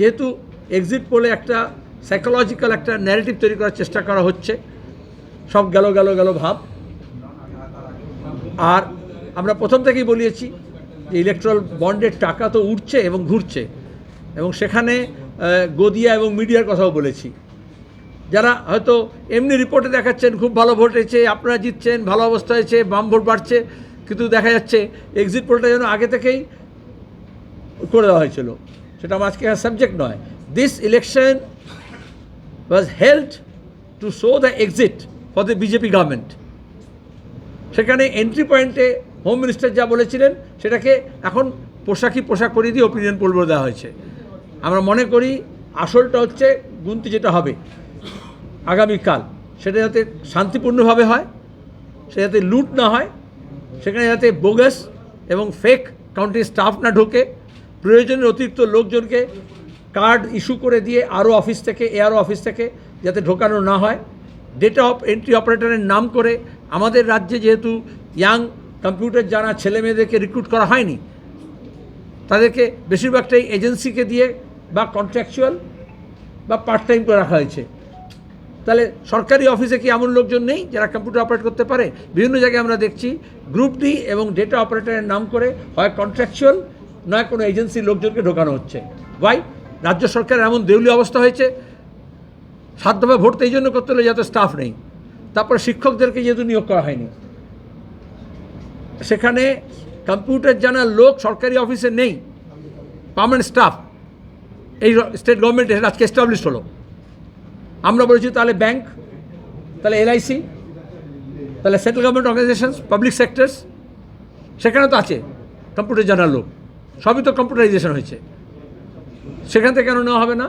যেহেতু এক্সিট পোলে একটা সাইকোলজিক্যাল একটা ন্যারেটিভ তৈরি করার চেষ্টা করা হচ্ছে, সব গেল গেল গেল ভাব। আর আমরা প্রথম থেকেই বলিয়েছি যে ইলেকট্রাল বন্ডের টাকা তো উঠছে এবং ঘুরছে, এবং সেখানে গদিয়া এবং মিডিয়ার কথাও বলেছি। যারা হয়তো এমনি রিপোর্টে দেখাচ্ছেন, খুব ভালো ভোট হয়েছে আপনারা জিতছেন, ভালো অবস্থা হয়েছে, বাম ভোট বাড়ছে, কিন্তু দেখা যাচ্ছে এক্সিট পোলটা যেন আগে থেকেই করে দেওয়া হয়েছিল। সেটা আমার আজকে সাবজেক্ট নয়। This election was held to show the exit for the BJP government সেখানে এন্ট্রি পয়েন্টে হোম মিনিস্টার যা বলেছিলেন, সেটাকে এখন পোশাকি পোশাক পরিয়ে দিয়ে ওপিনিয়ন পোল বলে দেওয়া হয়েছে। আমরা মনে করি আসলটা হচ্ছে গুনতি যেটা হবে আগামীকাল। সেটা যাতে শান্তিপূর্ণভাবে হয়, সেটা যাতে লুট না হয়, সেখানে যাতে বোগাস এবং ফেক কাউন্টিং স্টাফ না ঢোকে প্রয়োজনের অতিরিক্ত লোকজনকে কার্ড ইস্যু করে দিয়ে আরও অফিস থেকে, এআরও অফিস থেকে যাতে ঢোকানো না হয়। ডেটা অফ এন্ট্রি অপারেটরের নাম করে আমাদের রাজ্যে যেহেতু ইয়াং কম্পিউটার জানা ছেলে মেয়েদেরকে রিক্রুট করা হয়নি, তাদেরকে বেশিরভাগটাই এজেন্সিকে দিয়ে বা কন্ট্রাকচুয়াল বা পার্ট টাইম করে রাখা হয়েছে। তাহলে সরকারি অফিসে কি এমন লোকজন নেই যারা কম্পিউটার অপারেট করতে পারে? বিভিন্ন জায়গায় আমরা দেখছি গ্রুপ ডি এবং ডেটা অপারেটরের নাম করে হয় কন্ট্রাকচুয়াল নয় কোনো এজেন্সির লোকজনকে ঢোকানো হচ্ছে। ওয়াই রাজ্য সরকারের এমন দেউলি অবস্থা হয়েছে সাত দফা ভোট এই জন্য করতে হলে যাতে স্টাফ নেই। তারপরে শিক্ষকদেরকে যেহেতু নিয়োগ করা হয়নি। সেখানে কম্পিউটার জানার লোক সরকারি অফিসে নেই পার্মানেন্ট স্টাফ এই স্টেট গভর্নমেন্ট আজকে এস্টাবলিশ হলো। আমরা বলেছি তাহলে ব্যাংক তাহলে এলআইসি তাহলে central government organisation public sectors সেখানে তো আছে কম্পিউটার জানার লোক। সবই তো কম্পিউটারাইজেশন হয়েছে। সেখান থেকে কেন নেওয়া হবে না?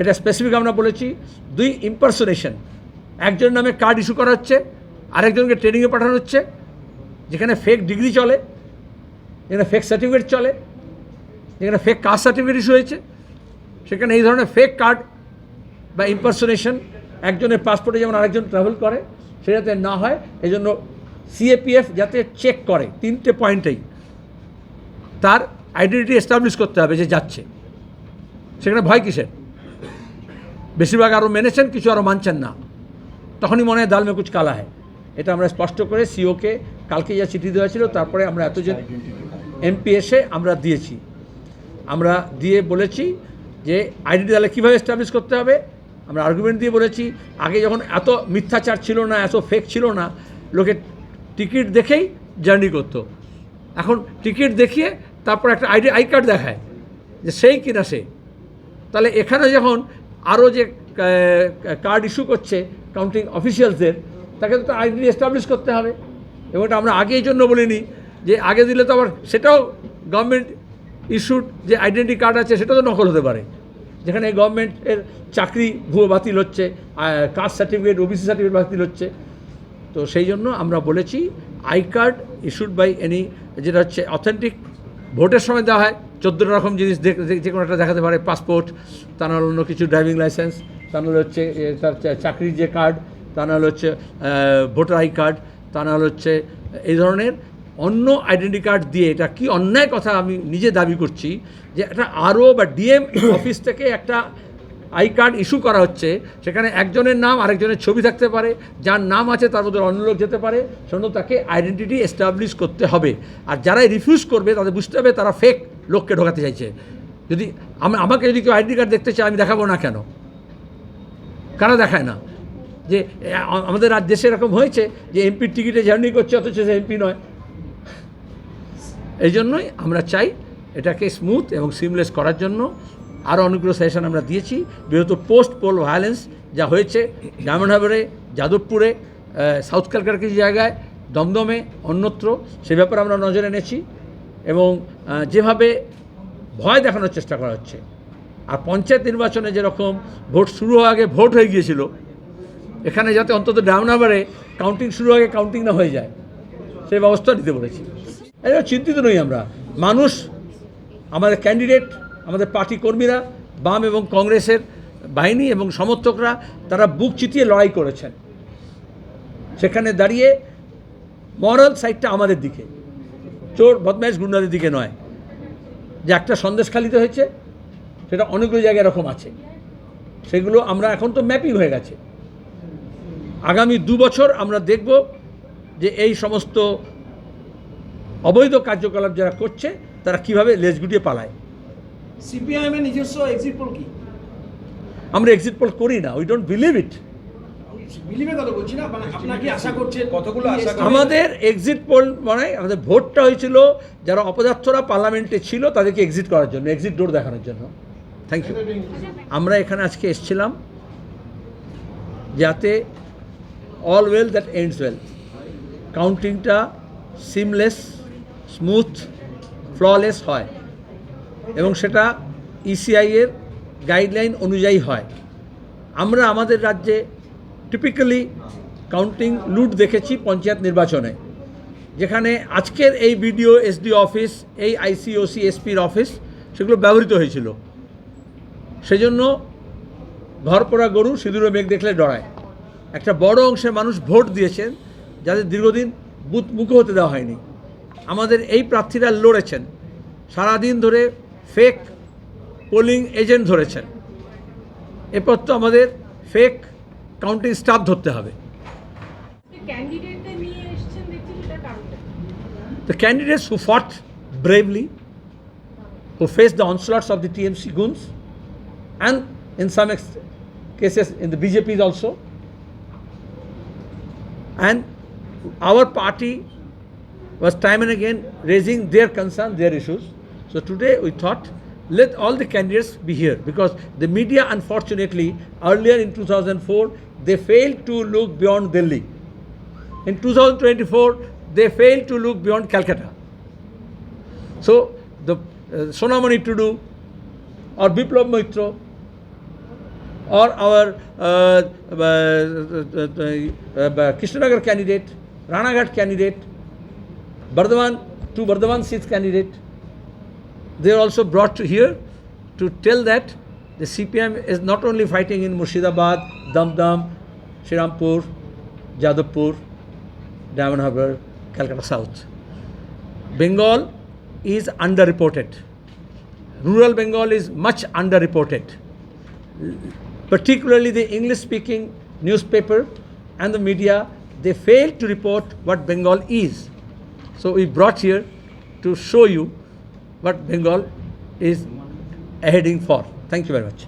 এটা স্পেসিফিক আমরা বলেছি, দুই ইম্পারসোনেশন একজনের নামে কার্ড ইস্যু করা হচ্ছে, আরেকজনকে ট্রেনিংয়ে পাঠানো হচ্ছে, যেখানে ফেক ডিগ্রি চলে, যেখানে ফেক সার্টিফিকেট চলে, যেখানে ফেক কাস্ট সার্টিফিকেট ইস্যু হয়েছে, সেখানে এই ধরনের ফেক কার্ড বা ইম্পারসোনেশন একজনের পাসপোর্টে যেমন আরেকজন ট্রাভেল করে, সেটাতে না হয় এই জন্য সিএপিএফ যাতে চেক করে, তিনটে পয়েন্টেই তার আইডেন্টিটি এস্টাবলিশ করতে হবে যে যাচ্ছে। সেখানে ভয় কিসের? বেশিরভাগ আরও মেনেছেন, কিছু আরও মানছেন না। তখনই মনে হয় দাল মে কুচ কালা হয়। এটা আমরা স্পষ্ট করে সিওকে কালকে যা চিঠি দেওয়া ছিল, তারপরে আমরা এতজন এমপি এসে আমরা দিয়েছি। আমরা দিয়ে বলেছি যে আইডেন্টি তাহলে কীভাবে এস্টাবলিশ করতে হবে? আমরা আর্গুমেন্ট দিয়ে বলেছি, আগে যখন এত মিথ্যাচার ছিল না, এত ফেক ছিল না, লোকে টিকিট দেখেই জার্নি করতো। এখন টিকিট দেখিয়ে তারপর একটা আইডি, আই কার্ড দেখায় যে সেই কিনা সে। তাহলে এখানে যখন আরও যে কার্ড ইস্যু করছে কাউন্টিং অফিসিয়ালসদের, তাকে তো আইডেন্টি এস্টাবলিশ করতে হবে। এবং এটা আমরা আগে এই জন্য বলিনি যে আগে দিলে তো আবার সেটাও গভর্নমেন্ট ইস্যুড যে আইডেন্টি কার্ড আছে সেটা তো নকল হতে পারে। যেখানে গভর্নমেন্টের চাকরি ভুয়ো বাতিল হচ্ছে কাস্ট সার্টিফিকেট, ওবিসি সার্টিফিকেট বাতিল হচ্ছে। তো সেই জন্য আমরা বলেছি I card issued by any, যেটা হচ্ছে অথেন্টিক ভোটের সময় দেওয়া হয়, চোদ্দোটা রকম জিনিস যে- কোনো একটা দেখাতে পারে, পাসপোর্ট, তা নাহলে অন্য কিছু ড্রাইভিং লাইসেন্স, তা নাহলে হচ্ছে তার চাকরির যে কার্ড, তা নাহলে হচ্ছে ভোটার আই কার্ড, তা নাহলে হচ্ছে এই ধরনের অন্য আইডেন্টি কার্ড দিয়ে এটা কি অন্যায় কথা আমি নিজে দাবি করছি যে একটা আরও বা ডিএম অফিস থেকে একটা আই কার্ড ইস্যু করা হচ্ছে, সেখানে একজনের নাম আরেকজনের ছবি থাকতে পারে, যার নাম আছে তার মধ্যে অন্য লোক যেতে পারে, সেজন্য তাকে আইডেন্টিটি এস্টাবলিশ করতে হবে। আর যারাই রিফিউজ করবে, তাদের বুঝতে হবে তারা ফেক লোককে ঢোকাতে চাইছে। যদি আমি, আমাকে যদি কেউ আইডেন্টি কার্ড দেখতে চায়, আমি দেখাবো না কেন? কারা দেখায় না? যে আমাদের রাজ দেশে এরকম হয়েছে যে এমপির টিকিটে জার্নি করছে, অথচ সে এমপি নয়। এই জন্যই আমরা চাই এটাকে স্মুথ এবং সিমলেস করার জন্য আরও অনেকগুলো সেশন আমরা দিয়েছি বিগত পোস্ট পোল ভায়োলেন্স যা হয়েছে ডায়মন্ডহাবরে যাদবপুরে সাউথ ক্যালকার কিছু জায়গায়, দমদমে, অন্যত্র, সে ব্যাপারে আমরা নজর এনেছি এবং যেভাবে ভয় দেখানোর চেষ্টা করা হচ্ছে। আর পঞ্চায়েত নির্বাচনে যেরকম ভোট শুরু হওয়ার আগে ভোট হয়ে গিয়েছিল, এখানে যাতে অন্তত ডায়মন্ডহাবরে কাউন্টিং শুরু আগে কাউন্টিং না হয়ে যায় সেই ব্যবস্থা নিতে বলেছি। এটা চিন্তিত নই আমরা। মানুষ, আমাদের ক্যান্ডিডেট আমাদের পার্টি কর্মীরা, বাম এবং কংগ্রেসের বাহিনী এবং সমর্থকরা, তারা বুক চিতিয়ে লড়াই করেছেন। সেখানে দাঁড়িয়ে মরাল সাইডটা আমাদের দিকে। চোর, বদমাইশ গুন্ডাদের দিকে নয়। যে একটা সন্দেশ খালিতে হয়েছে, সেটা অনেকগুলো জায়গায় এরকম আছে। সেগুলো আমরা এখন তো ম্যাপিং হয়ে গেছে। আগামী দু বছর আমরা দেখব যে এই সমস্ত অবৈধ কার্যকলাপ যারা করছে, তারা কীভাবে লেজ গুটিয়ে পালায়। সিপিআইএম এর নিজস্ব এক্সিট পোল কি? আমরা এক্সিট পোল করি না উই ডোন্ট বিলিভ ইট বিলিভের কথা বলছি না আপনার কি আশা করছেন? কতগুলো আশা কি আমাদের এক্সিট পোল মানে আমাদের ভোটটা হয়েছিল যারা অপদার্থরা পার্লামেন্টে ছিল তাদেরকে এক্সিট করার জন্য এক্সিট ডোর দেখানোর জন্য। থ্যাংক ইউ আমরা এখানে আজকে এসেছিলাম যাতে all well that ends well কাউন্টিংটা seamless smooth flawless হয়। এবং সেটা ইসিআইয়ের গাইডলাইন অনুযায়ী হয়। আমরা আমাদের রাজ্যে টিপিক্যালি কাউন্টিং লুট দেখেছি পঞ্চায়েত নির্বাচনে। যেখানে আজকের এই বিডিও এসডি অফিস এই আইসিওসি এসপির অফিস সেগুলো ব্যবহৃত হয়েছিল। সেজন্য ঘর পড়া গরু, সিঁদুরে মেঘ দেখলে ডরায়। একটা বড় অংশের মানুষ ভোট দিয়েছেন যাদের দীর্ঘদিন বুথ মুখো হতে দেওয়া হয়নি। আমাদের এই প্রার্থীরা লড়েছেন। সারাদিন ধরে ফেক পোলিং এজেন্ট ধরেছেন এরপর তো আমাদের ফেক কাউন্টিং স্টাফ ধরতে হবে The candidates who fought bravely, who faced the onslaughts of the TMC goons, and in some cases in the BJPs also. And our party was time and again raising their concern, their issues. So today we thought let all the candidates be here because the media, unfortunately, earlier in 2004, they failed to look beyond Delhi. In 2024, they failed to look beyond Calcutta. So the uh, Sonamani Tudu or Biplab Maitra or our uh, uh, uh, uh, candidate, Ranaghat candidate, Bardhaman, two Bardhaman seats candidate, they are also brought to here to tell that the CPM is not only fighting in Murshidabad, Damdam, Shirampur, Jadavpur, Diamond Harbour, Calcutta South. Bengal is underreported. Rural Bengal is much underreported. Particularly the English speaking newspaper and the media, they fail to report what Bengal is. So we brought here to show you what Bengal is heading for. Thank you very much.